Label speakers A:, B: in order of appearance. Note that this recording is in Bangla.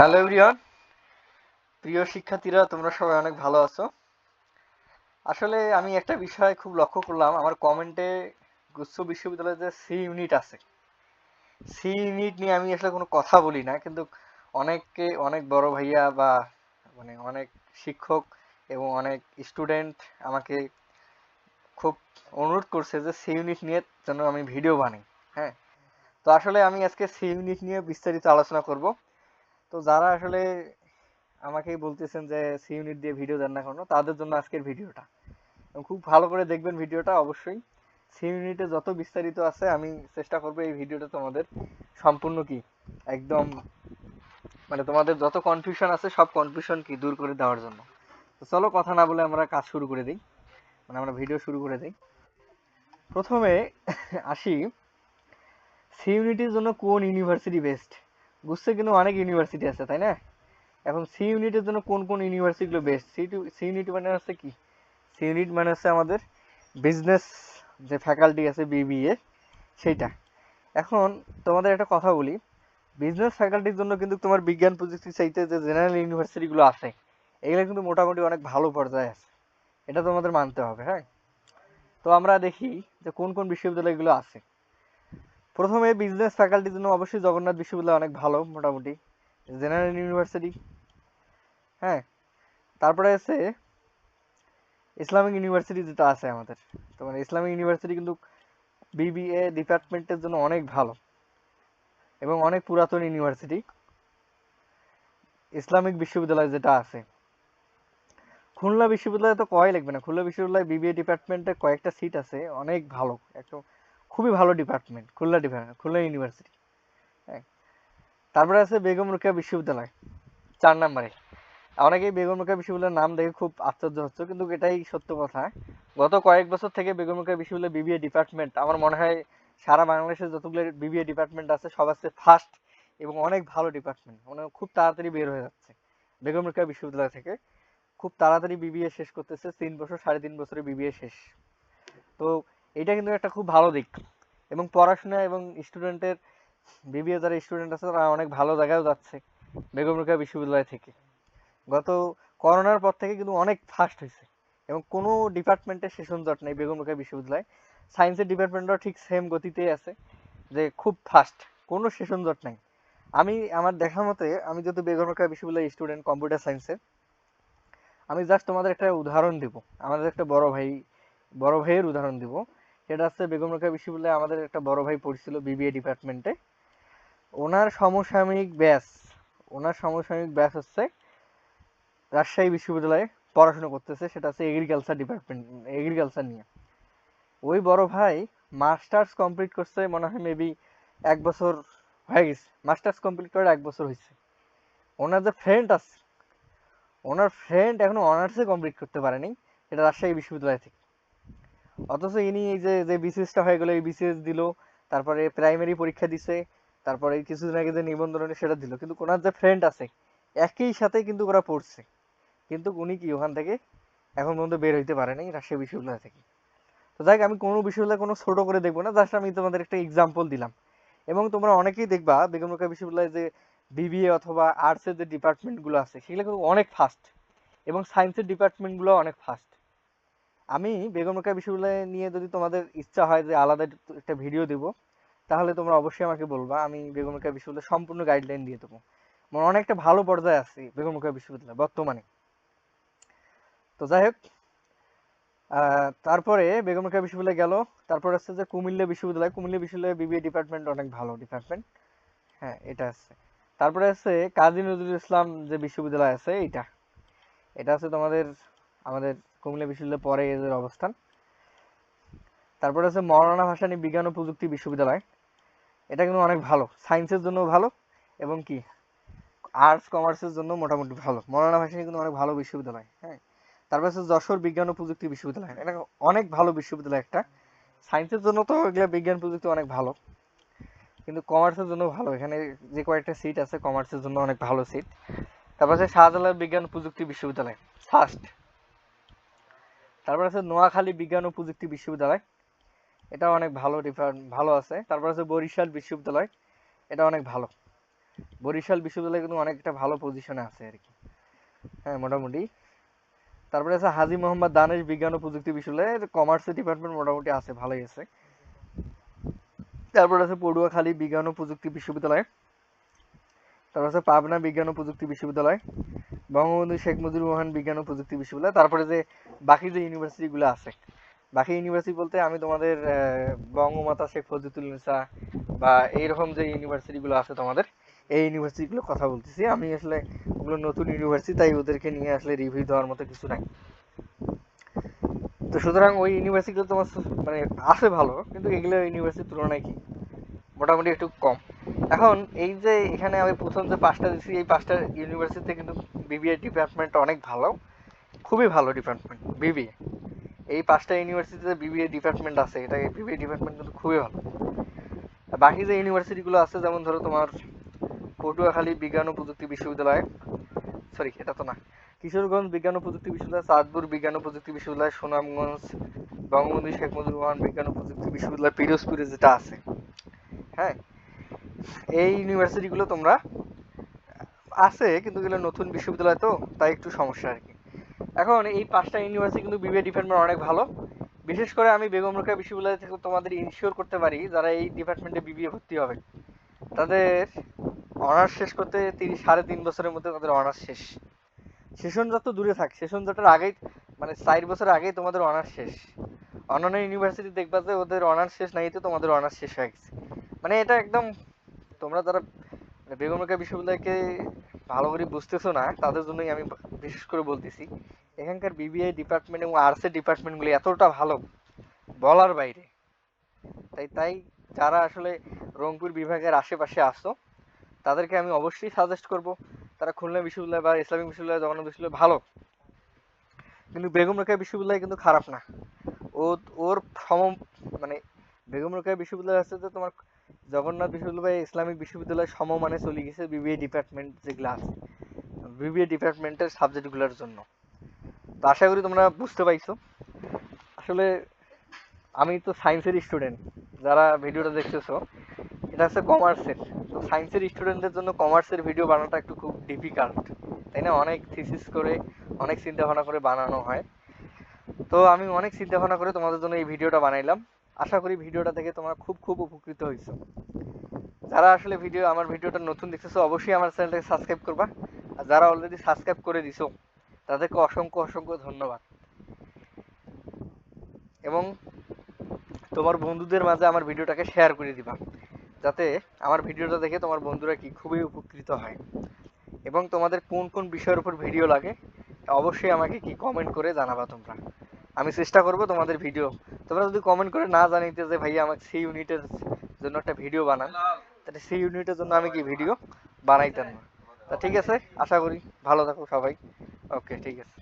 A: হ্যালো এভরিওয়ান প্রিয় শিক্ষার্থীরা তোমরা সবাই অনেক ভালো আছো আসলে আমি একটা বিষয় খুব লক্ষ্য করলাম আমার কমেন্টে গুচ্ছ বিশ্ববিদ্যালয়ে যে সি ইউনিট আছে সি ইউনিট নিয়ে আমি আসলে কোনো কথা বলি না কিন্তু অনেককে অনেক বড় ভাইয়া বা মানে অনেক শিক্ষক এবং অনেক স্টুডেন্ট আমাকে খুব অনুরোধ করছে যে সি ইউনিট নিয়ে যেন আমি ভিডিও বানাই হ্যাঁ তো আসলে আমি আজকে সি ইউনিট নিয়ে বিস্তারিত আলোচনা করবো তো যারা আসলে আমাকেই বলতেছেন যে সি ইউনিট দিয়ে ভিডিও দেন না কেন তাদের জন্য আজকের ভিডিওটা খুব ভালো করে দেখবেন ভিডিওটা অবশ্যই সি ইউনিটে যত বিস্তারিত আছে আমি চেষ্টা করবো এই ভিডিওটা তোমাদের সম্পূর্ণ কি একদম মানে তোমাদের যত কনফিউশন আছে সব কনফিউশন কি দূর করে দেওয়ার জন্য তো চলো কথা না বলে আমরা কাজ শুরু করে দিই মানে আমরা ভিডিও শুরু করে দিই প্রথমে আসি সি জন্য কোন ইউনিভার্সিটি বেস্ট বুঝছে কিন্তু অনেক ইউনিভার্সিটি আছে তাই না এখন সি ইউনিটের জন্য কোন কোন ইউনিভার্সিটিগুলো best C to C unit মানে হচ্ছে কি সি ইউনিট মানে হচ্ছে আমাদের বিজনেস যে ফ্যাকাল্টি আছে বিবিএ সেইটা এখন তোমাদের একটা কথা বলি বিজনেস ফ্যাকাল্টির জন্য কিন্তু তোমার বিজ্ঞান প্রযুক্তি চাইতে যে জেনারেল ইউনিভার্সিটিগুলো আছে এগুলো কিন্তু মোটামুটি অনেক ভালো পর্যায়ে আছে এটা তোমাদের মানতে হবে হ্যাঁ তো আমরা দেখি যে কোন কোন বিশ্ববিদ্যালয়গুলো আছে প্রথমে বিজনেস ফ্যাকাল্টির জন্য অবশ্যই জগন্নাথ বিশ্ববিদ্যালয় অনেক ভালো মোটামুটি জেনারেল ইউনিভার্সিটি হ্যাঁ তারপরে আছে ইসলামিক ইউনিভার্সিটি যেটা আছে আমাদের তোমার ইসলামিক ইউনিভার্সিটি কিন্তু বিবিএ ডিপার্টমেন্টের জন্য অনেক ভালো এবং অনেক পুরাতন ইউনিভার্সিটি ইসলামিক বিশ্ববিদ্যালয় যেটা আছে খুলনা বিশ্ববিদ্যালয়ে তো কয় লাগবে না খুলনা বিশ্ববিদ্যালয়ে বিবিএ ডিপার্টমেন্টে কয়েকটা সিট আছে অনেক ভালো একদম খুবই ভালো department Khulna department Khulna university হ্যাঁ। তারপরে আছে বেগম রোকেয়া বিশ্ববিদ্যালয় চার নম্বরে অনেকেই বেগম রোকেয়া বিশ্ববিদ্যালয়ের নাম দেখে খুব আশ্চর্য হচ্ছে কিন্তু এটাই সত্য কথা গত কয়েক বছর থেকে বেগম রোকেয়া বিশ্ববিদ্যালয় বিবিএ ডিপার্টমেন্ট আমার মনে হয় সারা বাংলাদেশের যতগুলো বিবিএ ডিপার্টমেন্ট আছে সবার চেয়ে ফার্স্ট এবং অনেক ভালো ডিপার্টমেন্ট মানে খুব তাড়াতাড়ি বের হয়ে যাচ্ছে বেগম রোকেয়া বিশ্ববিদ্যালয় থেকে খুব তাড়াতাড়ি বিবিএ শেষ করতেছে তিন বছর সাড়ে তিন বছরে বিবিএ শেষ তো এটা কিন্তু একটা খুব ভালো দিক এবং পড়াশোনা এবং স্টুডেন্টের বিবিএ যারা স্টুডেন্ট আছে তারা অনেক ভালো জায়গায় যাচ্ছে বেগম রোকেয়া বিশ্ববিদ্যালয় থেকে গত করোনার পর থেকে কিন্তু অনেক ফাস্ট হয়েছে এবং কোনো ডিপার্টমেন্টে সেশন জট নেই বেগম রোকেয়া বিশ্ববিদ্যালয় সায়েন্সের ডিপার্টমেন্টও ঠিক সেম গতিতেই আছে যে খুব ফাস্ট কোনো সেশন জট নাই আমি আমার দেখার মতে আমি যেহেতু বেগম রোকেয়া বিশ্ববিদ্যালয় স্টুডেন্ট কম্পিউটার সায়েন্সের আমি জাস্ট তোমাদের একটা উদাহরণ দিব আমাদের একটা বড় ভাই বড় ভাইয়ের উদাহরণ দিব সেটা হচ্ছে বেগম রেখা বিশ্ববিদ্যালয়ে আমাদের একটা বড় ভাই পড়ছিল বিবিএ ডিপার্টমেন্টে ওনার সমসাময়িক ব্যাস ওনার সমসাময়িক ব্যাস হচ্ছে রাজশাহী বিশ্ববিদ্যালয়ে পড়াশোনা করতেছে সেটা হচ্ছে এগ্রিকালচার ডিপার্টমেন্ট এগ্রিকালচার নিয়ে ওই বড় ভাই মাস্টার্স কমপ্লিট করছে মনে হয় মেবি এক বছর হয়ে গেছে মাস্টার্স কমপ্লিট করার এক বছর হয়েছে ওনার যে ফ্রেন্ড আছে ওনার ফ্রেন্ড এখন অনার্সে কমপ্লিট করতে পারেনি এটা রাজশাহী বিশ্ববিদ্যালয় থেকে অথচ ইনি এই যে যে বিসিএসটা হয়ে গেলো এই বিসিএস দিল তারপরে প্রাইমারি পরীক্ষা দিছে তারপরে কিছুদিন আগে যে নিবন্ধন সেটা দিল কিন্তু ওনার যে ফ্রেন্ড আছে একই সাথে কিন্তু ওরা পড়ছে কিন্তু উনি কি ওখান থেকে এখন পর্যন্ত বের হইতে পারে নাই রাজশাহী বিশ্ববিদ্যালয় থেকে তো যাই আমি কোনো বিশ্ববিদ্যালয় কোনো ছোট করে দেখবো না জাস্ট আমি তোমাদের একটা এক্সাম্পল দিলাম এবং তোমরা অনেকেই দেখবা বেগম রোকেয়া বিশ্ববিদ্যালয়ে যে বিবিএ অথবা আর্টসের যে ডিপার্টমেন্টগুলো আছে সেগুলো অনেক ফাস্ট এবং সায়েন্সের ডিপার্টমেন্টগুলো অনেক ফাস্ট আমি বেগম রোকেয়া বিশ্ববিদ্যালয় নিয়ে যদি তোমাদের ইচ্ছা হয় যে আলাদা একটা ভিডিও দিব তাহলে তোমরা অবশ্যই আমাকে বলবা আমি বেগম রোকেয়া বিশ্ববিদ্যালয় সম্পূর্ণ গাইডলাইন দিয়ে দেবো মানে অনেকটা ভালো পর্যায়ে আছি বেগম রোকেয়া বিশ্ববিদ্যালয় বর্তমানে তো যাই হোক তারপরে বেগম রোকেয়া বিশ্ববিদ্যালয় গেল তারপর আসছে যে কুমিল্লা বিশ্ববিদ্যালয় কুমিল্লা বিশ্ববিদ্যালয় বিবিএ ডিপার্টমেন্ট অনেক ভালো ডিপার্টমেন্ট হ্যাঁ এটা আছে তারপরে আছে কাজী নজরুল ইসলাম যে বিশ্ববিদ্যালয় আছে এটা এটা আছে তোমাদের আমাদের কুমিল্লা বিশ্ববিদ্যালয়ের পরে এদের অবস্থান তারপর আছে মৌলানা ভাসানী বিজ্ঞান ও প্রযুক্তি বিশ্ববিদ্যালয় এটা কিন্তু অনেক ভালো সায়েন্সের জন্য ভালো এবং কি আর্টস কমার্সের জন্য মোটামুটি ভালো মৌলানা ভাসানী কিন্তু অনেক ভালো বিশ্ববিদ্যালয় হ্যাঁ তারপর আছে যশোর বিজ্ঞান ও প্রযুক্তি বিশ্ববিদ্যালয় এটা অনেক ভালো বিশ্ববিদ্যালয় একটা সায়েন্সের জন্য তো এগুলো বিজ্ঞান প্রযুক্তি অনেক ভালো কিন্তু কমার্সের জন্য ভালো এখানে যে কয়েকটা সিট আছে কমার্সের জন্য অনেক ভালো সিট তারপর আছে শাহজালাল বিজ্ঞান প্রযুক্তি বিশ্ববিদ্যালয় ফার্স্ট তারপর আছে নোয়াখালী বিজ্ঞান ও প্রযুক্তি বিশ্ববিদ্যালয় এটা অনেক ভালো ভালো আছে তারপর আছে বরিশাল বিশ্ববিদ্যালয় এটা অনেক ভালো বরিশাল বিশ্ববিদ্যালয় কিন্তু অনেকটা ভালো পজিশনে আছে আর কি হ্যাঁ মোটামুটি তারপরে আছে হাজি মোহাম্মদ দানেশ বিজ্ঞান ও প্রযুক্তি বিশ্ববিদ্যালয় কমার্সের ডিপার্টমেন্ট মোটামুটি আছে ভালোই আছে তারপর আছে পড়ুয়াখালী বিজ্ঞান ও প্রযুক্তি বিশ্ববিদ্যালয় তারপর হচ্ছে পাবনা বিজ্ঞান ও প্রযুক্তি বিশ্ববিদ্যালয় বঙ্গবন্ধু শেখ মুজিবুর রহমান বিজ্ঞান ও প্রযুক্তি বিশ্ববিদ্যালয় তারপরে যে বাকি যে ইউনিভার্সিটিগুলো আছে বাকি ইউনিভার্সিটি বলতে আমি তোমাদের বঙ্গমাতা শেখ ফজিতুলনিসা বা এইরকম যে ইউনিভার্সিটিগুলো আছে তোমাদের এই ইউনিভার্সিটিগুলো কথা বলতেছি আমি আসলে ওগুলো নতুন ইউনিভার্সিটি তাই ওদেরকে নিয়ে আসলে রিভিউ দেওয়ার মতো কিছু নাই তো সুতরাং ওই ইউনিভার্সিটিগুলো তোমার মানে আছে ভালো কিন্তু এগুলো ইউনিভার্সিটির তুলনায় কি মোটামুটি একটু কম এখন এই যে এখানে আমি প্রথম যে পাঁচটা দিচ্ছি এই পাঁচটা ইউনিভার্সিটিতে কিন্তু বিবিএ ডিপার্টমেন্ট অনেক ভালো খুবই ভালো ডিপার্টমেন্ট বিবিএ এই পাঁচটা ইউনিভার্সিটিতে বিবিএ ডিপার্টমেন্ট আছে এটা বিবিএ ডিপার্টমেন্ট কিন্তু খুবই ভালো বাকি যে ইউনিভার্সিটিগুলো আছে যেমন ধরো তোমার পটুয়াখালী বিজ্ঞান ও প্রযুক্তি বিশ্ববিদ্যালয় সরি এটা তো না কিশোরগঞ্জ বিজ্ঞান ও প্রযুক্তি বিশ্ববিদ্যালয় চাঁদপুর বিজ্ঞান ও প্রযুক্তি বিশ্ববিদ্যালয় সুনামগঞ্জ বঙ্গবন্ধু শেখ মুজিবুর রহমান বিজ্ঞান ও প্রযুক্তি বিশ্ববিদ্যালয় পিরোজপুরে যেটা আছে হ্যাঁ এই ইউনিভার্সিটিগুলো তোমরা আছে কিন্তু এগুলো নতুন বিশ্ববিদ্যালয় তো তাই একটু সমস্যা আর কি এখন এই পাঁচটা ইউনিভার্সিটি কিন্তু বিবিএ ডিপার্টমেন্ট অনেক ভালো বিশেষ করে আমি বেগম রোকেয়া বিশ্ববিদ্যালয় থেকে তোমাদের ইনশিওর করতে পারি যারা এই ডিপার্টমেন্টে বিবিএ ভর্তি হবে তাদের অনার্স শেষ করতে তিন সাড়ে তিন বছরের মধ্যে তাদের অনার্স শেষ সেশন যত দূরে থাক সেশন যতটার আগেই মানে চার বছর আগেই তোমাদের অনার্স শেষ অন্যান্য ইউনিভার্সিটি দেখবা যে ওদের অনার্স শেষ নাই তো তোমাদের অনার্স শেষ হয়ে গেছে মানে এটা একদম তোমরা যারা মানে বেগম রোকেয়া বিশ্ববিদ্যালয়কে ভালো করে বুঝতেছো না তাদের জন্যই আমি বিশেষ করে বলতেছি এখানকার বিবিএ ডিপার্টমেন্ট এবং আর্টসের ডিপার্টমেন্টগুলি এতটা ভালো বলার বাইরে তাই তাই যারা আসলে রংপুর বিভাগের আশেপাশে আসো তাদেরকে আমি অবশ্যই সাজেস্ট করব তারা খুলনা বিশ্ববিদ্যালয় বা ইসলামিক বিশ্ববিদ্যালয় জগন্নাথ বিশ্ববিদ্যালয় ভালো কিন্তু বেগম রোকেয়া বিশ্ববিদ্যালয় কিন্তু খারাপ না ও ওর সম মানে বেগম রোকেয়া বিশ্ববিদ্যালয় হচ্ছে যে তোমার জগন্নাথ বিশ্ববিদ্যালয় ইসলামিক বিশ্ববিদ্যালয় সমমানে চলে গেছে বিবিএ ডিপার্টমেন্ট যেগুলো আছে বিবিএ ডিপার্টমেন্টের সাবজেক্টগুলোর জন্য তো আশা করি তোমরা বুঝতে পাইছো আসলে আমি তো সায়েন্সের স্টুডেন্ট যারা ভিডিওটা দেখতেছো এটা হচ্ছে কমার্সের তো সায়েন্সের স্টুডেন্টদের জন্য কমার্সের ভিডিও বানানোটা একটু খুব ডিফিকাল্ট তাই না অনেক থিসিস করে অনেক চিন্তা ভাবনা করে বানানো হয় তো আমি অনেক চিন্তা ভাবনা করে তোমাদের জন্য এই ভিডিওটা বানাইলাম আশা করি ভিডিওটা দেখে তোমরা খুব খুব উপকৃত হয়েছো যারা আসলে ভিডিও আমার ভিডিওটা নতুন দেখতেছো অবশ্যই আমার চ্যানেলটাকে সাবস্ক্রাইব করবা আর যারা অলরেডি সাবস্ক্রাইব করে দিছো তাদেরকে অসংখ্য অসংখ্য ধন্যবাদ এবং তোমার বন্ধুদের মাঝে আমার ভিডিওটাকে শেয়ার করে দিবা যাতে আমার ভিডিওটা দেখে তোমার বন্ধুরা কি খুবই উপকৃত হয় এবং তোমাদের কোন কোন বিষয়ের উপর ভিডিও লাগে অবশ্যই আমাকে কি কমেন্ট করে জানাবা তোমরা আমি চেষ্টা করব তোমাদের ভিডিও তোমরা যদি কমেন্ট করে না জানাইতে যে ভাইয়া আমাকে সি ইউনিটের জন্য একটা ভিডিও বানান তাহলে সি ইউনিটের জন্য আমি কি ভিডিও বানাইতাম না তা ঠিক আছে আশা করি ভালো থাকো সবাই ওকে ঠিক আছে